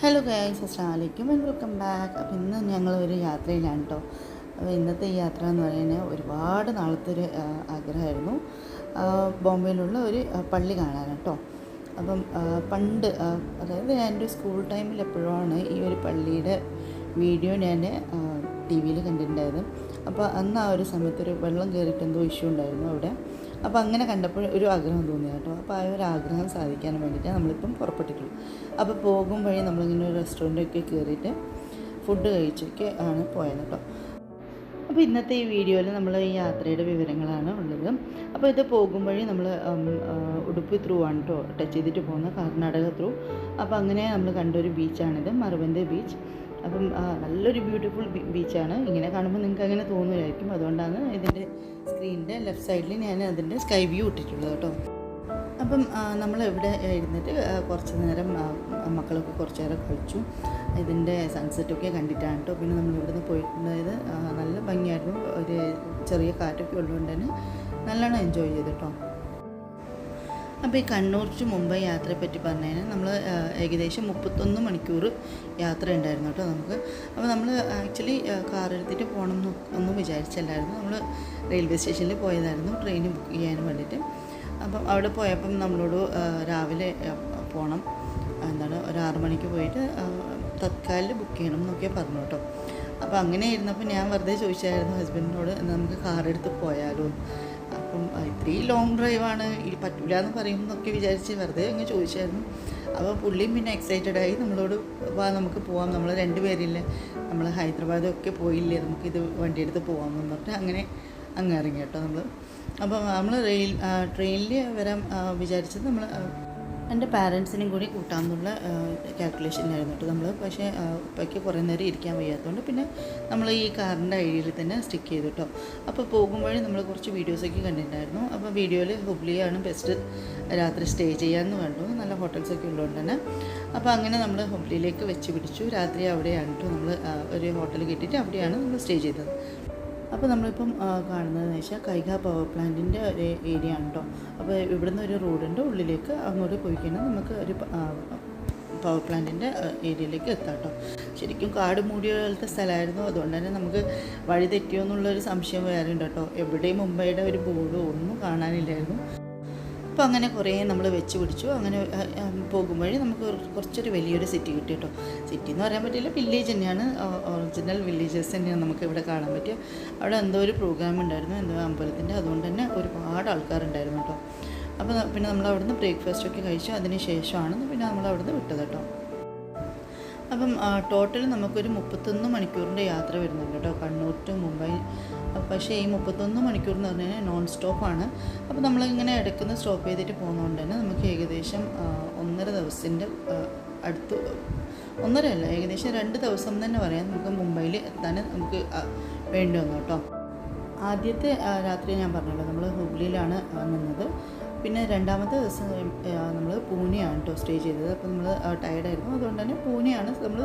Hello guys Assam and welcome back അപ്പോൾ ഇന്ന് ഞങ്ങൾ ഒരു യാത്രയിലാണ് കേട്ടോ അപ്പോൾ ഇന്നത്തെ ഈ യാത്ര എന്ന് പറയുന്നത് ഒരുപാട് നാളത്തെ ഒരു ആഗ്രഹമായിരുന്നു. ബോംബെയിലുള്ള ഒരു പള്ളി കാണാൻ കേട്ടോ അപ്പം പണ്ട് അതായത് അതായത് എന്റെ സ്കൂൾ ടൈമിൽ എപ്പോഴാണ് ഈ ഒരു പള്ളിയുടെ വീഡിയോ ഞാൻ ടി വിയിൽ കണ്ടിട്ടുണ്ടായത് അപ്പോൾ അന്ന് ആ ഒരു സമയത്ത് ഒരു വെള്ളം കയറിയിട്ട് എന്തോ ഇഷ്യൂ ഉണ്ടായിരുന്നു അവിടെ. അപ്പോൾ അങ്ങനെ കണ്ടപ്പോൾ ഒരു ആഗ്രഹം തോന്നി കേട്ടോ. അപ്പോൾ ആ ഒരു ആഗ്രഹം സാധിക്കാൻ വേണ്ടിയിട്ടാണ് നമ്മളിപ്പം പുറപ്പെട്ടിട്ടുള്ളൂ അപ്പോൾ പോകും വഴി നമ്മളിങ്ങനെ ഒരു റെസ്റ്റോറന്റൊക്കെ കയറിയിട്ട് ഫുഡ് കഴിച്ചൊക്കെ ആണ് പോയത് കേട്ടോ. അപ്പോൾ ഇന്നത്തെ ഈ വീഡിയോയിൽ നമ്മൾ ഈ യാത്രയുടെ വിവരങ്ങളാണ് ഉള്ളത്. അപ്പോൾ ഇത് പോകും വഴി നമ്മൾ ഉടുപ്പി ത്രൂ ആണ് കേട്ടോ ടച്ച് ചെയ്തിട്ട് പോകുന്ന കർണാടക ത്രൂ. അപ്പോൾ അങ്ങനെ നമ്മൾ കണ്ടൊരു ബീച്ചാണിത് മറുവന്തെ ബീച്ച് അപ്പം നല്ലൊരു ബ്യൂട്ടിഫുൾ ബീച്ചാണ് ഇങ്ങനെ കാണുമ്പോൾ നിങ്ങൾക്ക് അങ്ങനെ തോന്നുമായിരിക്കും അതുകൊണ്ടാണ് ഇതിന്റെ സ്ക്രീനിന്റെ ലെഫ്റ്റ് സൈഡിൽ ഞാൻ അതിന്റെ സ്കൈ വ്യൂ ഇട്ടിട്ടുള്ളത് കേട്ടോ. അപ്പം നമ്മൾ ഇവിടെ ഇരുന്നിട്ട് കുറച്ച് നേരം മക്കളൊക്കെ കുറച്ച് നേരം കളിച്ചു. ഇതിന്റെ സൺസെറ്റൊക്കെ കണ്ടിട്ടാണ് കേട്ടോ. പിന്നെ നമ്മൾ ഇവിടുന്ന് പോയിട്ടുണ്ടായത് നല്ല ഭംഗിയായിരുന്നു. ഒരു ചെറിയ കാറ്റൊക്കെ ഉള്ളതുകൊണ്ട് തന്നെ നല്ലോണം എൻജോയ് ചെയ്തു കേട്ടോ. അപ്പോൾ ഈ കണ്ണൂർ ടു മുംബൈ യാത്രയെ പറ്റി പറഞ്ഞു കഴിഞ്ഞാൽ നമ്മൾ ഏകദേശം മുപ്പത്തൊന്ന് മണിക്കൂർ യാത്ര ഉണ്ടായിരുന്നു കേട്ടോ നമുക്ക്. അപ്പോൾ നമ്മൾ ആക്ച്വലി കാർ എടുത്തിട്ട് പോകണം എന്ന് ഒന്നും വിചാരിച്ചല്ലായിരുന്നു. നമ്മൾ റെയിൽവേ സ്റ്റേഷനിൽ പോയതായിരുന്നു. ട്രെയിൻ ബുക്ക് ചെയ്യാൻ വേണ്ടിയിട്ട് അപ്പം അവിടെ പോയപ്പം നമ്മളോട് രാവിലെ പോകണം എന്താണ് ഒരു ആറു മണിക്ക് പോയിട്ട് തത്കാലിൽ ബുക്ക് ചെയ്യണം എന്നൊക്കെ പറഞ്ഞു കേട്ടോ. അപ്പോൾ അങ്ങനെ ഇരുന്നപ്പോൾ ഞാൻ വെറുതെ ചോദിച്ചായിരുന്നു ഹസ്ബൻഡിനോട് നമുക്ക് കാർ എടുത്ത് പോയാലോ? എന്ന്." അപ്പം ഇത്രയും ലോങ് ഡ്രൈവാണ് ഈ പറ്റില്ല എന്ന് പറയുമെന്നൊക്കെ വിചാരിച്ച് വെറുതെ അങ്ങ് ചോദിച്ചായിരുന്നു. അപ്പോൾ പുള്ളിയും പിന്നെ എക്സൈറ്റഡ് ആയി. നമ്മളോട് വാ നമുക്ക് പോവാം. നമ്മൾ രണ്ടുപേരില്ലേ നമ്മൾ ഹൈദരാബാദൊക്കെ പോയില്ലേ. നമുക്കിത് വണ്ടിയെടുത്ത് പോകാമെന്ന് പറഞ്ഞിട്ട് അങ്ങനെ അങ്ങ് ഇറങ്ങി കേട്ടോ നമ്മൾ അപ്പം നമ്മൾ റെയിൽ ട്രെയിനിൽ വരാൻ വിചാരിച്ചത് നമ്മൾ എന്റെ പാരൻസിനെയും കൂടി കൂട്ടാമെന്നുള്ള കാൽക്കുലേഷനായിരുന്നു കേട്ടോ നമ്മൾ പക്ഷേ ഉപ്പയ്ക്ക് കുറേ നേരം ഇരിക്കാൻ വയ്യാത്തതുകൊണ്ട് പിന്നെ നമ്മൾ ഈ കാറിന്റെ ഐഡിയയിൽ തന്നെ സ്റ്റിക്ക് ചെയ്തു കേട്ടോ അപ്പോൾ പോകുമ്പോഴേ നമ്മൾ കുറച്ച് വീഡിയോസൊക്കെ കണ്ടിട്ടുണ്ടായിരുന്നു. അപ്പോൾ വീഡിയോയിൽ ഹുബ്ലിയാണ് ബെസ്റ്റ് രാത്രി സ്റ്റേ ചെയ്യാമെന്ന് കണ്ടു. നല്ല ഹോട്ടൽസൊക്കെ ഉള്ളതുകൊണ്ട് തന്നെ. അപ്പോൾ അങ്ങനെ നമ്മൾ ഹുബ്ലിയിലേക്ക് വെച്ച് പിടിച്ചു. രാത്രി അവിടെയാണ് കേട്ടോ നമ്മൾ ഒരു ഹോട്ടൽ കിട്ടിയിട്ട് അവിടെയാണ് നമ്മൾ സ്റ്റേ ചെയ്തത്. അപ്പോൾ നമ്മളിപ്പം കാണുന്നതെന്ന് വെച്ചാൽ കൈഗ പവർ പ്ലാന്റിന്റെ ഒരു ഏരിയ ആണ് കേട്ടോ അപ്പോൾ ഇവിടുന്ന് ഒരു റോഡിന്റെ ഉള്ളിലേക്ക് അങ്ങോട്ട് പോയി കഴിഞ്ഞാൽ നമുക്ക് ഒരു പവർ പ്ലാന്റിന്റെ ഏരിയയിലേക്ക് എത്താം കേട്ടോ ശരിക്കും കാട് മൂടിയ പോലത്തെ സ്ഥലമായിരുന്നു അതുകൊണ്ട് തന്നെ നമുക്ക് വഴി തെറ്റിയോ എന്നുള്ളൊരു സംശയം വേറെ ഉണ്ട് കേട്ടോ. എവിടെയും മുംബൈയുടെ ഒരു ബോർഡോ ഒന്നും കാണാനില്ലായിരുന്നു. അപ്പോൾ അങ്ങനെ കുറേ നമ്മൾ വെച്ച് പിടിച്ചു. അങ്ങനെ പോകുമ്പോഴേ നമുക്ക് കുറച്ചൊരു വലിയൊരു സിറ്റി കിട്ടി കേട്ടോ സിറ്റി എന്ന് പറയാൻ പറ്റില്ല വില്ലേജ് തന്നെയാണ്. ഒറിജിനൽ വില്ലേജസ് തന്നെയാണ് നമുക്ക് ഇവിടെ കാണാൻ പറ്റുക. അവിടെ എന്തോ ഒരു പ്രോഗ്രാം ഉണ്ടായിരുന്നു എന്തോ അമ്പലത്തിന്റെ. അതുകൊണ്ട് തന്നെ ഒരുപാട് ആൾക്കാരുണ്ടായിരുന്നു കേട്ടോ. അപ്പോൾ പിന്നെ നമ്മൾ അവിടുന്ന് ബ്രേക്ക്ഫാസ്റ്റ് ഒക്കെ കഴിച്ചു. അതിന് ശേഷമാണ് പിന്നെ നമ്മൾ അവിടുന്ന് വിട്ടത് കേട്ടോ. അപ്പം ടോട്ടൽ നമുക്കൊരു മുപ്പത്തൊന്ന് മണിക്കൂറിന്റെ യാത്ര വരുന്നുണ്ട് കേട്ടോ. കണ്ണൂർ ടു മുംബൈ പക്ഷേ ഈ മുപ്പത്തൊന്ന് മണിക്കൂർ എന്ന് പറഞ്ഞു കഴിഞ്ഞാൽ നോൺ സ്റ്റോപ്പാണ് അപ്പോൾ നമ്മളിങ്ങനെ ഇടയ്ക്കുന്ന സ്റ്റോപ്പ് ചെയ്തിട്ട് പോകുന്നതുകൊണ്ട് തന്നെ നമുക്ക് ഏകദേശം ഒന്നര ദിവസത്തിന്റെ അടുത്ത് ഒന്നര അല്ല ഏകദേശം രണ്ട് ദിവസം തന്നെ പറയാം. നമുക്ക് മുംബൈയിൽ എത്താൻ നമുക്ക് വേണ്ടി വന്നു കേട്ടോ. ആദ്യത്തെ രാത്രി ഞാൻ പറഞ്ഞല്ലോ നമ്മൾ ഹുബ്ലിയിലാണ് നിന്നത്. പിന്നെ രണ്ടാമത്തെ ദിവസം നമ്മൾ പൂനെയാണ് കേട്ടോ സ്റ്റേ ചെയ്തത്. അപ്പോൾ നമ്മൾ ടയർഡായിരുന്നു അതുകൊണ്ട് തന്നെ പൂനെയാണ് നമ്മൾ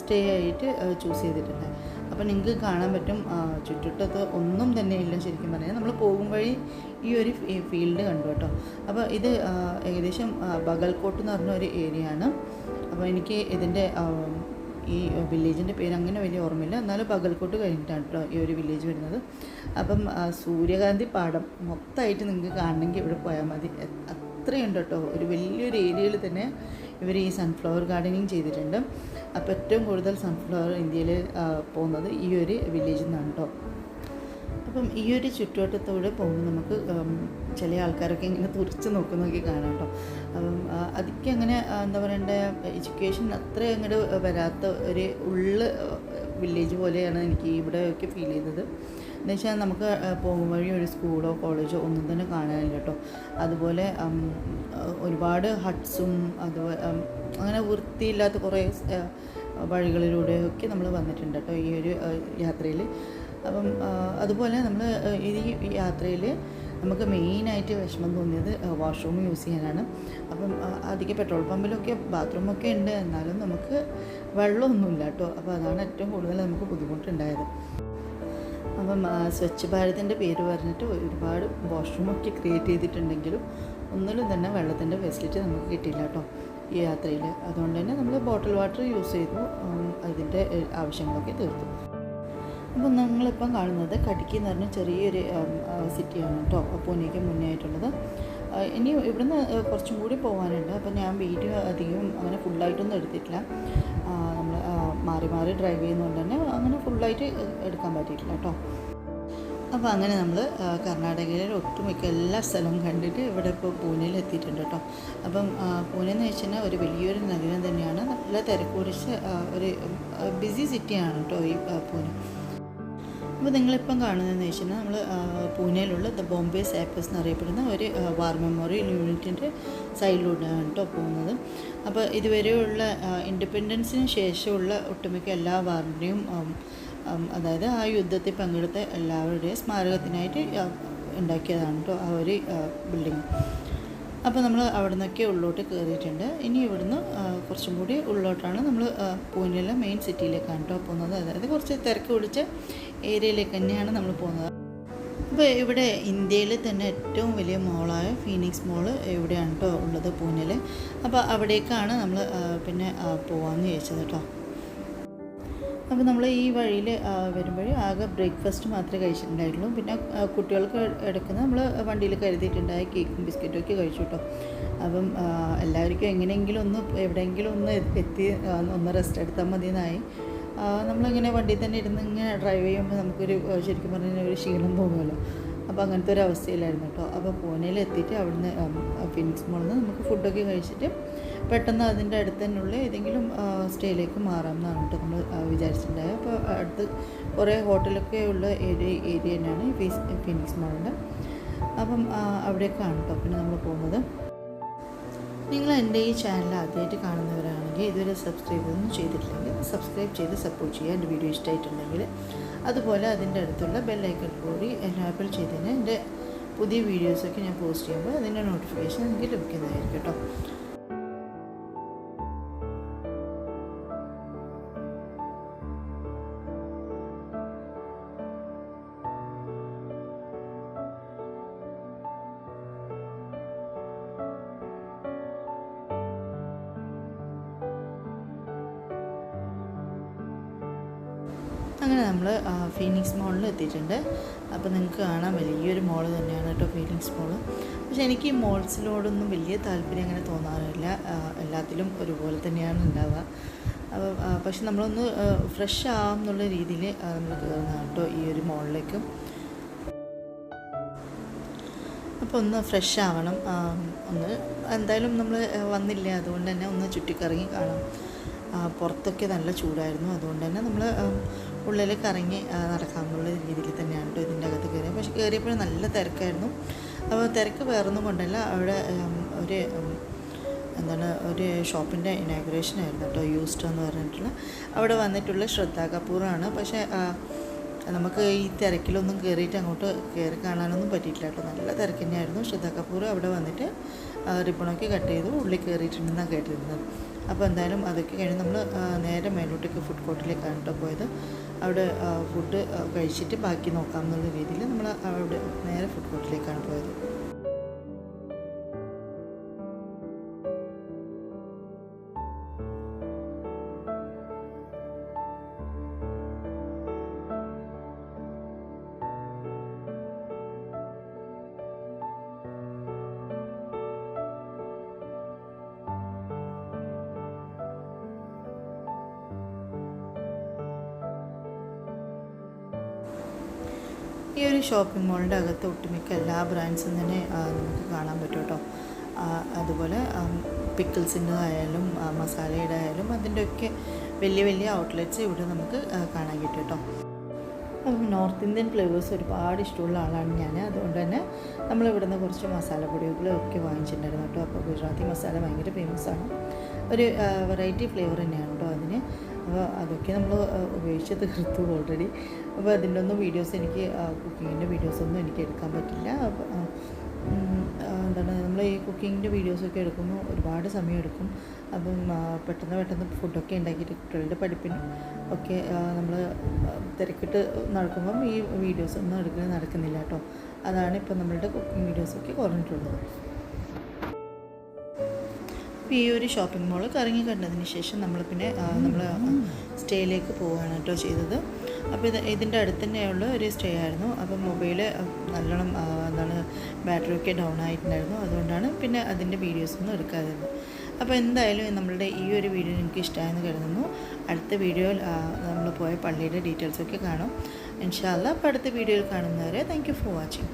സ്റ്റേ ആയിട്ട് ചൂസ് ചെയ്തിട്ടുണ്ട് അപ്പോൾ നിങ്ങൾക്ക് കാണാൻ പറ്റും ചുറ്റുട്ടത്ത് ഒന്നും തന്നെ ഇല്ല ശരിക്കും പറഞ്ഞാൽ. നമ്മൾ പോകും വഴി ഈ ഒരു ഫീൽഡ് കണ്ടു കേട്ടോ. അപ്പോൾ ഇത് ഏകദേശം ബഗൽകോട്ട് എന്ന് പറഞ്ഞ ഒരു ഏരിയ ആണ്. അപ്പോൾ എനിക്ക് ഇതിന്റെ ഈ വില്ലേജിന്റെ പേര് അങ്ങനെ വലിയ ഓർമ്മയില്ല. എന്നാലും പകൽക്കോട്ട് കഴിഞ്ഞിട്ടാണ് കേട്ടോ ഈ ഒരു വില്ലേജ് വരുന്നത്. അപ്പം സൂര്യകാന്തി പാടം മൊത്തമായിട്ട് നിങ്ങൾക്ക് കാണണമെങ്കിൽ ഇവിടെ പോയാൽ മതി. അത്രയുണ്ട് കേട്ടോ. ഒരു വലിയൊരു ഏരിയയിൽ തന്നെ ഇവർ ഈ സൺഫ്ലവർ ഗാർഡനിങ് ചെയ്തിട്ടുണ്ട്. അപ്പോൾ ഏറ്റവും കൂടുതൽ സൺഫ്ലവർ ഇന്ത്യയിൽ പോകുന്നത് ഈ ഒരു വില്ലേജിൽ നിന്നാണ് കേട്ടോ അപ്പം ഈ ഒരു ചുറ്റുവട്ടത്തൂടെ പോകുമ്പോൾ നമുക്ക് ചില ആൾക്കാരൊക്കെ ഇങ്ങനെ തുറിച്ച് നോക്കുന്നതൊക്കെ കാണാം കേട്ടോ അപ്പം അതൊക്കെ അങ്ങനെ എന്താ പറയണ്ടേ എഡ്യൂക്കേഷൻ അത്ര അങ്ങോട്ട് വരാത്ത ഒരു ഉള്ള വില്ലേജ് പോലെയാണ് എനിക്ക് ഇവിടെയൊക്കെ ഫീൽ ചെയ്തത്. എന്ന് വെച്ചാൽ നമുക്ക് പോകും വഴി ഒരു സ്കൂളോ കോളേജോ ഒന്നും തന്നെ കാണാനില്ല കേട്ടോ. അതുപോലെ ഒരുപാട് ഹട്ട്സും അതുപോലെ അങ്ങനെ വൃത്തിയില്ലാത്ത കുറേ വഴികളിലൂടെയൊക്കെ നമ്മൾ വന്നിട്ടുണ്ട് കേട്ടോ ഈ ഒരു യാത്രയിൽ അപ്പം അതുപോലെ നമ്മൾ ഈ യാത്രയിൽ നമുക്ക് മെയിനായിട്ട് വിഷമം തോന്നിയത് വാഷ്റൂം യൂസ് ചെയ്യാനാണ്. അപ്പം അധിക പെട്രോൾ പമ്പിലൊക്കെ ബാത്റൂമൊക്കെ ഉണ്ട്. എന്നാലും നമുക്ക് വെള്ളമൊന്നുമില്ല കേട്ടോ. അപ്പോൾ അതാണ് ഏറ്റവും കൂടുതൽ നമുക്ക് ബുദ്ധിമുട്ടുണ്ടായത്. അപ്പം സ്വച്ഛ് ഭാരതിന്റെ പേര് പറഞ്ഞിട്ട് ഒരുപാട് വാഷ്റൂമൊക്കെ ക്രിയേറ്റ് ചെയ്തിട്ടുണ്ടെങ്കിലും ഒന്നിലും തന്നെ വെള്ളത്തിന്റെ ഫെസിലിറ്റി നമുക്ക് കിട്ടിയില്ല കേട്ടോ ഈ യാത്രയിൽ അതുകൊണ്ട് തന്നെ നമ്മൾ ബോട്ടിൽ വാട്ടർ യൂസ് ചെയ്തു അതിന്റെ ആവശ്യങ്ങളൊക്കെ തീർത്തു. അപ്പോൾ നിങ്ങളിപ്പം കാണുന്നത് കടുക്കി എന്ന് പറഞ്ഞ ചെറിയൊരു സിറ്റിയാണ് കേട്ടോ പൂനെയ്ക്ക് മുന്നേ ആയിട്ടുള്ളത് ഇനി ഇവിടുന്ന് കുറച്ചും കൂടി പോകാനുണ്ട് അപ്പോൾ ഞാൻ വീഡിയോ അധികം അങ്ങനെ ഫുള്ളായിട്ടൊന്നും എടുത്തിട്ടില്ല. നമ്മൾ മാറി മാറി ഡ്രൈവ് ചെയ്യുന്നതുകൊണ്ട് തന്നെ അങ്ങനെ ഫുള്ളായിട്ട് എടുക്കാൻ പറ്റിയിട്ടില്ല കേട്ടോ. അപ്പോൾ അങ്ങനെ നമ്മൾ കർണാടകയിലെ ഒട്ടുമിക്ക എല്ലാ സ്ഥലവും കണ്ടിട്ട് ഇവിടെ ഇപ്പോൾ പൂനെയിൽ എത്തിയിട്ടുണ്ട് കേട്ടോ. അപ്പം പൂനെ എന്ന് വെച്ച് കഴിഞ്ഞാൽ ഒരു വലിയൊരു നഗരം തന്നെയാണ്. നല്ല തിരക്കുടിച്ച് ഒരു ബിസി സിറ്റിയാണ് കേട്ടോ ഈ പൂനെ. അപ്പോൾ നിങ്ങളിപ്പം കാണുന്നതെന്ന് വെച്ച് കഴിഞ്ഞാൽ നമ്മൾ പൂനെയിലുള്ള ദ ബോംബെ സാപ്പേഴ്സ് എന്നറിയപ്പെടുന്ന ഒരു വാർ മെമ്മോറിയൽ യൂണിറ്റിന്റെ സൈഡിലൂടെയാണ് കേട്ടോ പോകുന്നത്. അപ്പോൾ ഇതുവരെയുള്ള ഇൻഡിപെൻഡൻസിന് ശേഷമുള്ള ഒട്ടുമിക്ക എല്ലാ വാറിന്റെയും അതായത് ആ യുദ്ധത്തിൽ പങ്കെടുത്ത എല്ലാവരുടെയും സ്മാരകത്തിനായിട്ട് ഉണ്ടാക്കിയതാണ് കേട്ടോ ആ ഒരു ബിൽഡിംഗ്. അപ്പോൾ നമ്മൾ അവിടെ നിന്നൊക്കെ ഉള്ളോട്ട് കയറിയിട്ടുണ്ട്. ഇനി ഇവിടുന്ന് കുറച്ചും കൂടി ഉള്ളോട്ടാണ് നമ്മൾ പൂനെയിലെ മെയിൻ സിറ്റിയിലേക്കാണ് കേട്ടോ പോകുന്നത്. അതായത് കുറച്ച് തിരക്ക് പിടിച്ച ഏരിയയിലേക്ക് തന്നെയാണ് നമ്മൾ പോകുന്നത്. അപ്പോൾ ഇവിടെ ഇന്ത്യയിൽ തന്നെ ഏറ്റവും വലിയ മോളായ ഫീനിക്സ് മോൾ ഇവിടെയാണ് കേട്ടോ ഉള്ളത് പൂനെയിൽ അപ്പോൾ അവിടേക്കാണ് നമ്മൾ പിന്നെ പോവാമെന്ന് ചോദിച്ചത് കേട്ടോ അപ്പോൾ നമ്മൾ ഈ വഴിയിൽ വരുമ്പോൾ ആകെ ബ്രേക്ക്ഫാസ്റ്റ് മാത്രമേ കഴിച്ചിട്ടുണ്ടായിട്ടുള്ളൂ. പിന്നെ കുട്ടികൾക്ക് എടുക്കുന്ന നമ്മൾ വണ്ടിയിൽ കരുതിയിട്ടുണ്ടായ കേക്കും ബിസ്ക്കറ്റും ഒക്കെ കഴിച്ചു കേട്ടോ അപ്പം എല്ലാവർക്കും എങ്ങനെയെങ്കിലും ഒന്ന് എവിടെയെങ്കിലും ഒന്ന് എത്തി ഒന്ന് റെസ്റ്റ് എടുത്താൽ മതി എന്നായി ആ, നമ്മളിങ്ങനെ വണ്ടിയിൽ തന്നെ ഇരുന്ന് ഇങ്ങനെ ഡ്രൈവ് ചെയ്യുമ്പോൾ നമുക്കൊരു ശരിക്കും പറഞ്ഞാൽ ഒരു ക്ഷീണം പോകുമല്ലോ. അപ്പോൾ അങ്ങനത്തെ ഒരു അവസ്ഥയിലായിരുന്നു കേട്ടോ. അപ്പോൾ പൂനെയിൽ എത്തിയിട്ട് അവിടുന്ന് ഫിൻസ് മോളിൽ നിന്ന് നമുക്ക് ഫുഡൊക്കെ കഴിച്ചിട്ട് പെട്ടെന്ന് അതിന്റെ അടുത്ത് തന്നെയുള്ള ഏതെങ്കിലും സ്റ്റേയിലേക്ക് മാറാം എന്നാണ് കേട്ടോ നമ്മൾ വിചാരിച്ചിട്ടുണ്ടായത് അപ്പോൾ അടുത്ത് കുറേ ഹോട്ടലൊക്കെ ഉള്ള ഏരിയ ഏരിയ തന്നെയാണ് ഫീസ് ഫിനിക്സ് മോളിന്റെ അപ്പം അവിടേക്കാണ് കേട്ടോ പിന്നെ നമ്മൾ പോകുന്നത്. നിങ്ങൾ എന്റെ ഈ ചാനൽ ആദ്യമായിട്ട് കാണുന്നവരാണെങ്കിൽ ഇതുവരെ സബ്സ്ക്രൈബ് ഒന്നും ചെയ്തിട്ടില്ലെങ്കിൽ സബ്സ്ക്രൈബ് ചെയ്ത് സപ്പോർട്ട് ചെയ്യുക. എന്റെ വീഡിയോ ഇഷ്ടമായിട്ടുണ്ടെങ്കിൽ അതുപോലെ അതിന്റെ അടുത്തുള്ള ബെല്ലൈക്കൺ കൂടി എനാബിൾ ചെയ്തതിന് എന്റെ പുതിയ വീഡിയോസൊക്കെ ഞാൻ പോസ്റ്റ് ചെയ്യുമ്പോൾ അതിന്റെ നോട്ടിഫിക്കേഷൻ എനിക്ക് ലഭിക്കുന്നതായിരിക്കും കേട്ടോ. അങ്ങനെ നമ്മൾ ഫീനിക്സ് മോളിൽ എത്തിയിട്ടുണ്ട്. അപ്പോൾ നിങ്ങൾക്ക് കാണാൻ വലിയൊരു മോൾ തന്നെയാണ് കേട്ടോ ഫീനിക്സ് മോൾ പക്ഷെ എനിക്ക് ഈ മോൾസിനോടൊന്നും വലിയ താല്പര്യം അങ്ങനെ തോന്നാറില്ല. എല്ലാത്തിലും ഒരുപോലെ തന്നെയാണ് ഉണ്ടാവുക അപ്പോൾ പക്ഷെ നമ്മളൊന്ന് ഫ്രഷ് ആവാം എന്നുള്ള രീതിയിൽ നമ്മൾ കയറുന്നതാണ് കേട്ടോ ഈ ഒരു മോളിലേക്കും അപ്പോൾ ഒന്ന് ഫ്രഷ് ആവണം. ഒന്ന് എന്തായാലും നമ്മൾ വന്നില്ല? അതുകൊണ്ട് തന്നെ ഒന്ന് ചുറ്റിക്കറങ്ങി കാണാം. പുറത്തൊക്കെ നല്ല ചൂടായിരുന്നു. അതുകൊണ്ട് തന്നെ നമ്മൾ ഉള്ളിൽ കറങ്ങി നടക്കാമെന്നുള്ള രീതിയിൽ തന്നെയാണ് കേട്ടോ ഇതിന്റെ അകത്ത് കയറിയത് പക്ഷെ കയറിയപ്പോൾ നല്ല തിരക്കായിരുന്നു. അപ്പോൾ തിരക്ക് വേറൊന്നും കൊണ്ടല്ല. അവിടെ ഒരു എന്താണ് ഒരു ഷോപ്പിന്റെ ഇനാഗ്രേഷൻ ആയിരുന്നു കേട്ടോ യൂസ്റ്റോ എന്ന് പറഞ്ഞിട്ടുള്ള. അവിടെ വന്നിട്ടുള്ള ശ്രദ്ധ കപൂറാണ്. പക്ഷേ നമുക്ക് ഈ തിരക്കിലൊന്നും കയറിയിട്ട് അങ്ങോട്ട് കയറി കാണാനൊന്നും പറ്റിയിട്ടില്ല കേട്ടോ നല്ല തിരക്ക് തന്നെയായിരുന്നു. ശ്രദ്ധ കപൂർ അവിടെ വന്നിട്ട് റിബണൊക്കെ കട്ട് ചെയ്ത് ഉള്ളിൽ കയറിയിട്ടുണ്ടെന്നാണ് കേട്ടിരുന്നത്. അപ്പോൾ എന്തായാലും അതൊക്കെ കഴിഞ്ഞ് നമ്മൾ നേരെ മേലോട്ടേക്ക് ഫുഡ് കോർട്ടിലേക്കാണ് കേട്ടോ പോയത്. അവിടെ ഫുഡ് കഴിച്ചിട്ട് ബാക്കി നോക്കാം എന്നുള്ള രീതിയിൽ നമ്മൾ അവിടെ നേരെ ഫുഡ് കോർട്ടിലേക്കാണ് പോയത്. ഈ ഒരു ഷോപ്പിംഗ് മോളിന്റെ അകത്ത് ഒട്ടുമിക്ക എല്ലാ ബ്രാൻഡ്സും തന്നെ നമുക്ക് കാണാൻ പറ്റും കേട്ടോ അതുപോലെ പിക്കിൾസിന്റെ ആയാലും മസാലയുടെ ആയാലും അതിന്റെയൊക്കെ വലിയ വലിയ ഔട്ട്ലെറ്റ്സ് ഇവിടെ നമുക്ക് കാണാൻ കിട്ടും കേട്ടോ നോർത്ത് ഇന്ത്യൻ ഫ്ലേവേഴ്സ് ഒരുപാട് ഇഷ്ടമുള്ള ആളാണ് ഞാൻ അതുകൊണ്ട് തന്നെ നമ്മൾ ഇവിടുന്ന് കുറച്ച് മസാലപ്പൊടികളൊക്കെ വാങ്ങിച്ചിട്ടുണ്ടായിരുന്നു കേട്ടോ. അപ്പോൾ ഗുജറാത്തി മസാല ഭയങ്കര ഫേമസ് ആണ്. ഒരു വെറൈറ്റി ഫ്ലേവർ തന്നെയാണ് കേട്ടോ അതിന്. അപ്പോൾ അതൊക്കെ നമ്മൾ ഉപയോഗിച്ച് തീർത്തു ഓൾറെഡി അപ്പോൾ അതിന്റെ ഒന്നും വീഡിയോസ് എനിക്ക് കുക്കിങ്ങിന്റെ വീഡിയോസൊന്നും എനിക്ക് എടുക്കാൻ പറ്റില്ല. അപ്പോൾ ഈ കുക്കിങ്ങിന്റെ വീഡിയോസൊക്കെ എടുക്കുമ്പോൾ ഒരുപാട് സമയം എടുക്കും അപ്പം പെട്ടെന്ന് പെട്ടെന്ന് ഫുഡൊക്കെ ഉണ്ടാക്കിയിട്ട് കുട്ടികളുടെ പഠിപ്പിനും ഒക്കെ നമ്മൾ തിരക്കിട്ട് നടക്കുമ്പം ഈ വീഡിയോസ് ഒന്നും എടുക്കുന്നത് നടക്കുന്നില്ല കേട്ടോ. അതാണ് ഇപ്പം നമ്മളുടെ കുക്കിംഗ് വീഡിയോസൊക്കെ കുറഞ്ഞിട്ടുള്ളത്. അപ്പോൾ ഈ ഒരു ഷോപ്പിംഗ് മോൾ കറങ്ങി കണ്ടതിന് ശേഷം നമ്മൾ പിന്നെ നമ്മൾ സ്റ്റേയിലേക്ക് പോവുകയാണ് കേട്ടോ ചെയ്തത്. അപ്പോൾ ഇത് ഇതിന്റെ അടുത്ത് തന്നെയുള്ള ഒരു സ്റ്റേ ആയിരുന്നു. അപ്പോൾ മൊബൈൽ നല്ലോണം എന്താണ് ബാറ്ററി ഒക്കെ ഡൗൺ ആയിട്ടുണ്ടായിരുന്നു. അതുകൊണ്ടാണ് പിന്നെ അതിന്റെ വീഡിയോസൊന്നും എടുക്കാതിരുന്നത്. അപ്പോൾ എന്തായാലും നമ്മളുടെ ഈ ഒരു വീഡിയോ നിങ്ങൾക്ക് ഇഷ്ടമായെന്ന് കരുതുന്നു. അടുത്ത വീഡിയോയിൽ നമ്മൾ പോയ പള്ളിയുടെ ഡീറ്റെയിൽസൊക്കെ കാണും. ഇൻഷാല്ല അപ്പോൾ അടുത്ത വീഡിയോയിൽ കാണുന്നവരെ താങ്ക് യു ഫോർ വാച്ചിങ്